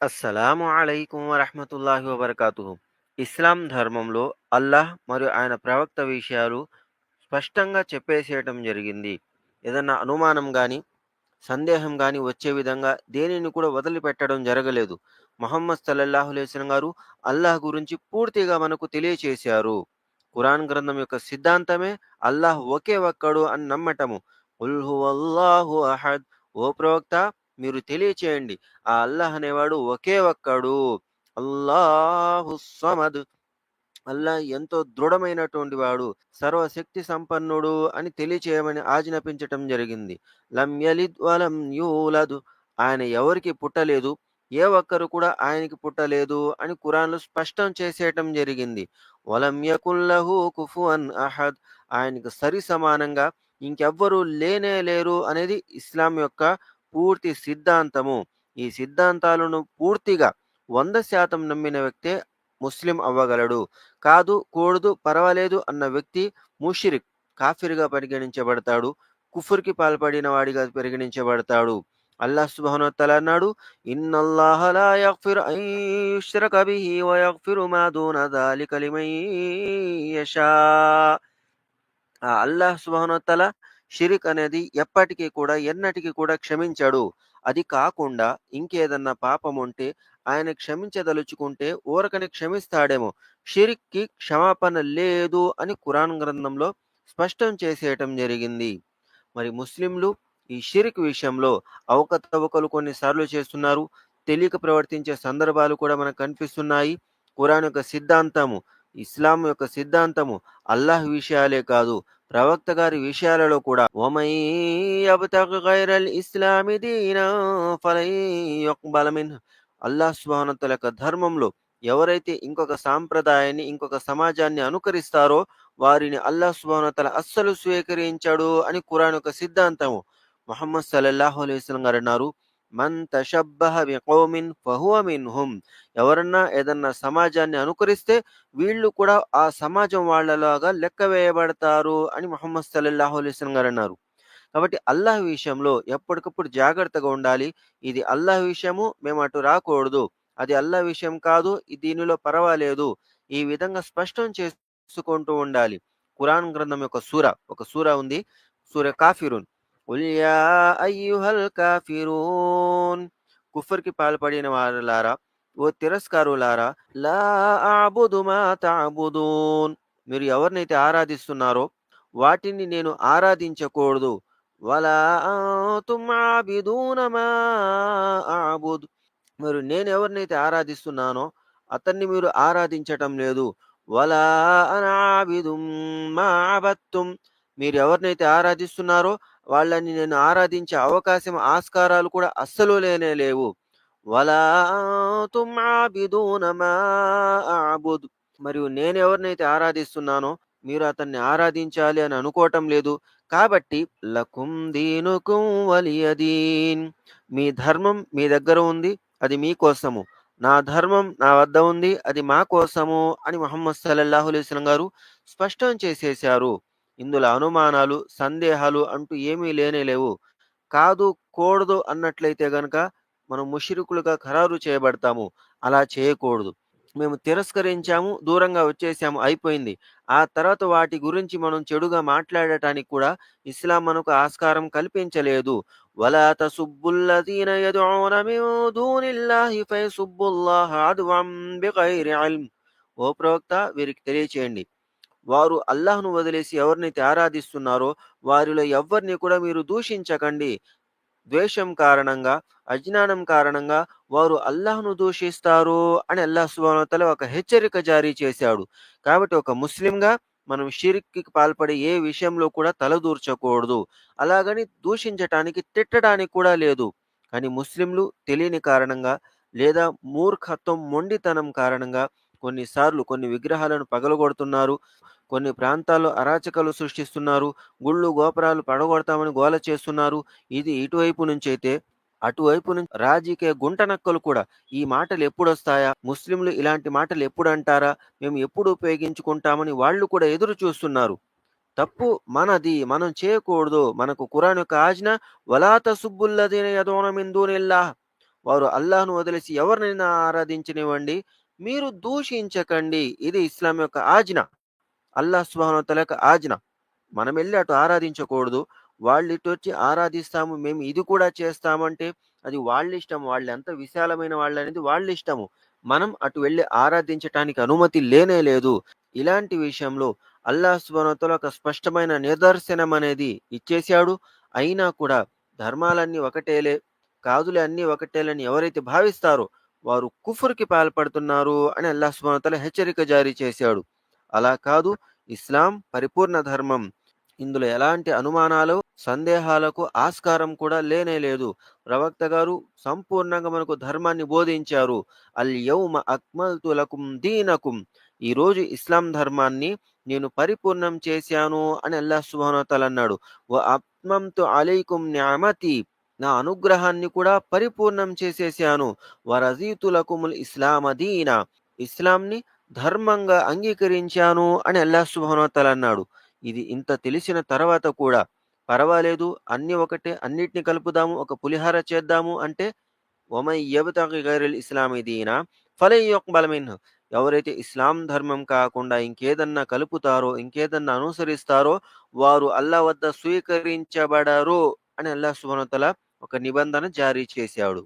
అస్సలాము అలైకుం వరహమతుల్లాహి వబర్కాతుహు. ఇస్లాం ధర్మంలో అల్లాహ్ మరియు ఆయన ప్రవక్త విషయాలు స్పష్టంగా చెప్పేసేయటం జరిగింది. ఏదన్నా అనుమానం కానీ సందేహం కానీ వచ్చే విధంగా దేనిని కూడా వదిలిపెట్టడం జరగలేదు. మొహమ్మద్ సల్లల్లాహు అలైస్లం గారు అల్లాహ్ గురించి పూర్తిగా మనకు తెలియచేశారు. కురాన్ గ్రంథం యొక్క సిద్ధాంతమే అల్లాహ్ ఒకే ఒక్కడు అని నమ్మటము. ఉల్హు అల్లాహు అహద్ ఓ ప్రవక్త మీరు తెలియచేయండి. ఆ అల్లాహ్ అనేవాడు ఒకే ఒక్కడు. అల్లాహు సమద్. అల్లాహ్ ఎంతో దృఢమైనటువంటి వాడు. సర్వశక్తి సంపన్నుడు అని తెలియచేయమని ఆజ్ఞాపించటం జరిగింది. లం యలిద్ వలం యూలదు. ఆయన ఎవరికి పుట్టలేదు ఏ ఒక్కరు కూడా ఆయనకి పుట్టలేదు అని కురాన్లు స్పష్టం చేసేయటం జరిగింది. వలం యకుల్లహు కుఫువన్ అహద్. ఆయనకు సరి సమానంగా ఇంకెవ్వరూ లేనే లేరు అనేది ఇస్లాం యొక్క పూర్తి సిద్ధాంతము. ఈ సిద్ధాంతాలను పూర్తిగా వంద శాతం నమ్మిన వ్యక్తే ముస్లిం అవ్వగలడు. కాదు కూడదు పర్వాలేదు అన్న వ్యక్తి ముషిరిక్ కాఫిర్గా పరిగణించబడతాడు. కుఫుర్కి పాల్పడిన వాడిగా పరిగణించబడతాడు. అల్లాహ్ సుబహనోత్తల అన్నాడు ఇన్నల్లాహ లా అల్లాహ్ సుబ్హానహు షిరిక్ అనేది ఎప్పటికీ కూడా ఎన్నటికీ కూడా క్షమించాడు. అది కాకుండా ఇంకేదన్నా పాపం ఉంటే ఆయన క్షమించదలుచుకుంటే ఊరకని క్షమిస్తాడేమో. షిరిక్కి క్షమాపణ లేదు అని కురాన్ గ్రంథంలో స్పష్టం చేసేయటం జరిగింది. మరి ముస్లింలు ఈ షిరిక్ విషయంలో అవకతవకలు కొన్నిసార్లు చేస్తున్నారు. తెలియక ప్రవర్తించే సందర్భాలు కూడా మనకు కనిపిస్తున్నాయి. ఖురాన్ యొక్క సిద్ధాంతము ఇస్లాం యొక్క సిద్ధాంతము అల్లాహ్ విషయాలే కాదు ప్రవక్త గారి విషయాలలో కూడా ఒమై యబ్తగి ఇస్లామి దీనా అల్లాహ్ సుహానతల యొక్క ధర్మంలో ఎవరైతే ఇంకొక సాంప్రదాయాన్ని ఇంకొక సమాజాన్ని అనుకరిస్తారో వారిని అల్లాహ్ సుహానతల అస్సలు స్వీకరించాడు అని ఖురాన్ యొక్క సిద్ధాంతము. మొహమ్మద్ సల్లల్లాహు అలైస్లం గారు అన్నారు మన్ తషబ్బహ బికౌమిన్ ఫహువ మిన్హుం. ఎవరన్నా ఏదన్నా సమాజాన్ని అనుకరిస్తే వీళ్ళు కూడా ఆ సమాజం వాళ్ళలాగా లెక్క వేయబడతారు అని మొహమ్మద్ సల్లల్లాహు అలైహి గారు అన్నారు. కాబట్టి అల్లాహ్ విషయంలో ఎప్పటికప్పుడు జాగ్రత్తగా ఉండాలి. ఇది అల్లాహ్ విషయము మేము అటు రాకూడదు. అది అల్లాహ్ విషయం కాదు దీనిలో పర్వాలేదు. ఈ విధంగా స్పష్టం చేసుకుంటూ ఉండాలి. కురాన్ గ్రంథం యొక్క సూర ఒక సూర ఉంది. సూర్య కాఫిరున్. ఉల్ యా అయ్యుహల్ కాఫిరూన్ కుఫర్కి పాల్పడిన వారులారా ఓ తిరస్కారులారా లా అబుదు మా తాబుదూన్ మీరు ఎవరినైతే ఆరాధిస్తున్నారో వాటిని నేను ఆరాధించకూడదు. వలా అంతుమ్ ఆబిదూన మా అబుద్ నేను ఎవరినైతే ఆరాధిస్తున్నానో అతన్ని మీరు ఆరాధించటం లేదు. వలా అనాబిదుం మా అబత్తుం మీరు ఎవరినైతే ఆరాధిస్తున్నారో వాళ్ళని నేను ఆరాధించే అవకాశం ఆస్కారాలు కూడా అస్సలు లేనే లేవు. వలా అంతుమ్ మరియు నేను ఎవరినైతే ఆరాధిస్తున్నానో మీరు అతన్ని ఆరాధించాలి అని అనుకోవటం లేదు. కాబట్టి లకుం దీనుకుం వలియదీన్ మీ ధర్మం మీ దగ్గర ఉంది అది మీకోసము నా ధర్మం నా వద్ద ఉంది అది మా కోసము అని మహమ్మద్ సల్లల్లాహు అలైస్లం గారు స్పష్టం చేసేశారు. ఇందులో అనుమానాలు సందేహాలు అంటూ ఏమీ లేనే లేవు. కాదు కూడదు అన్నట్లయితే గనక మనం ముషిరుకులుగా ఖరారు చేయబడతాము. అలా చేయకూడదు. మేము తిరస్కరించాము దూరంగా వచ్చేసాము అయిపోయింది. ఆ తర్వాత వాటి గురించి మనం చెడుగా మాట్లాడటానికి కూడా ఇస్లాం మనకు ఆస్కారం కల్పించలేదు. వలా తసుబ్బుల్లదీన యదున మిన్ దూనిల్లాహి ఫయసుబ్బుల్లాహ అద్వం బిగైరి ఇల్మ్. ఓ ప్రవక్త వీరికి తెలియచేయండి. వారు అల్లాహ్ను వదిలేసి ఎవరినైతే ఆరాధిస్తున్నారో వారిలో ఎవరిని కూడా మీరు దూషించకండి. ద్వేషం కారణంగా అజ్ఞానం కారణంగా వారు అల్లాహ్ను దూషిస్తారు అని అల్లాహ్ సుబానతల ఒక హెచ్చరిక జారీ చేశాడు. కాబట్టి ఒక ముస్లింగా మనం షిరిక్కి పాల్పడే ఏ విషయంలో కూడా తలదూర్చకూడదు. అలాగని దూషించటానికి తిట్టడానికి కూడా లేదు. కానీ ముస్లింలు తెలియని కారణంగా లేదా మూర్ఖత్వం మొండితనం కారణంగా కొన్నిసార్లు కొన్ని విగ్రహాలను పగలగొడుతున్నారు. కొన్ని ప్రాంతాల్లో అరాచకాలు సృష్టిస్తున్నారు. గుళ్ళు గోపురాలు పడగొడతామని గోల చేస్తున్నారు. ఇది ఇటువైపు నుంచి అయితే అటువైపు నుంచి రాజకీయ గుంటనక్కలు కూడా ఈ మాటలు ఎప్పుడు వస్తాయా ముస్లింలు ఇలాంటి మాటలు ఎప్పుడు అంటారా మేము ఎప్పుడు ఉపయోగించుకుంటామని వాళ్ళు కూడా ఎదురు చూస్తున్నారు. తప్పు మనది. మనం చేయకూడదు. మనకు కురాన్ యొక్క ఆజ్ఞ వలాత సుబ్బుల్లదీన యదోన వారు అల్లాహ్‌ను వదిలేసి ఎవరినైనా ఆరాధించనివ్వండి. మీరు దూషించకండి. ఇది ఇస్లాం యొక్క ఆజ్ఞ. అల్లాహ్ సుబ్హానహు వ తఆలా యొక్క ఆజ్ఞ. అటు ఆరాధించకూడదు. వాళ్ళు ఇటు వచ్చి ఆరాధిస్తాము, మేము ఇది కూడా చేస్తామంటే అది వాళ్ళ ఇష్టం వాళ్ళు ఎంత విశాలమైన వాళ్ళనేది వాళ్ళిష్టము. మనం అటు వెళ్ళి ఆరాధించటానికి అనుమతి లేనే లేదు. ఇలాంటి విషయంలో అల్లా సుబ్హానహు ఒక స్పష్టమైన నిదర్శనం అనేది ఇచ్చేశాడు. అయినా కూడా ధర్మాలన్నీ ఒకటేలే, కాదులే అన్నీ ఒకటేలని ఎవరైతే భావిస్తారో వారు కుఫుర్కి పాల్పడుతున్నారు అని అల్లాహ్ సుబనతల హెచ్చరిక జారీ చేశాడు. అలా కాదు ఇస్లాం పరిపూర్ణ ధర్మం. ఇందులో ఎలాంటి అనుమానాలు, సందేహాలకు ఆస్కారం కూడా లేనే లేదు. ప్రవక్త గారు సంపూర్ణంగా మనకు ధర్మాన్ని బోధించారు. అల్ యౌమ అక్మల్తు లకుం దీనకుం. ఈరోజు ఇస్లాం ధర్మాన్ని నేను పరిపూర్ణం చేశాను అని అల్లా సుబ్హానహు అన్నాడు. ఓ ఆత్మంతు అలైకుం న్యామతి నా అనుగ్రహాన్ని కూడా పరిపూర్ణం చేసేసాను వ ఇస్లామదీన ఇస్లాంని ధర్మంగా అంగీకరించాను అని అల్లాహ్ సుబ్హానహు అన్నాడు. ఇది ఇంత తెలిసిన తర్వాత కూడా పర్వాలేదు అన్ని ఒకటే, అన్నిటిని కలుపుదాము, ఒక పులిహార చేద్దాము అంటే వమన్ యబ్తగి గైరల్ ఇస్లామి దీనా ఫలన్ ఎవరైతే ఇస్లాం ధర్మం కాకుండా ఇంకేదన్నా కలుపుతారో, ఇంకేదన్నా అనుసరిస్తారో వారు అల్లా వద్ద స్వీకరించబడరు అని అల్లాహ్ సుభనతల ఒక నిబంధన జారీ చేశాడు.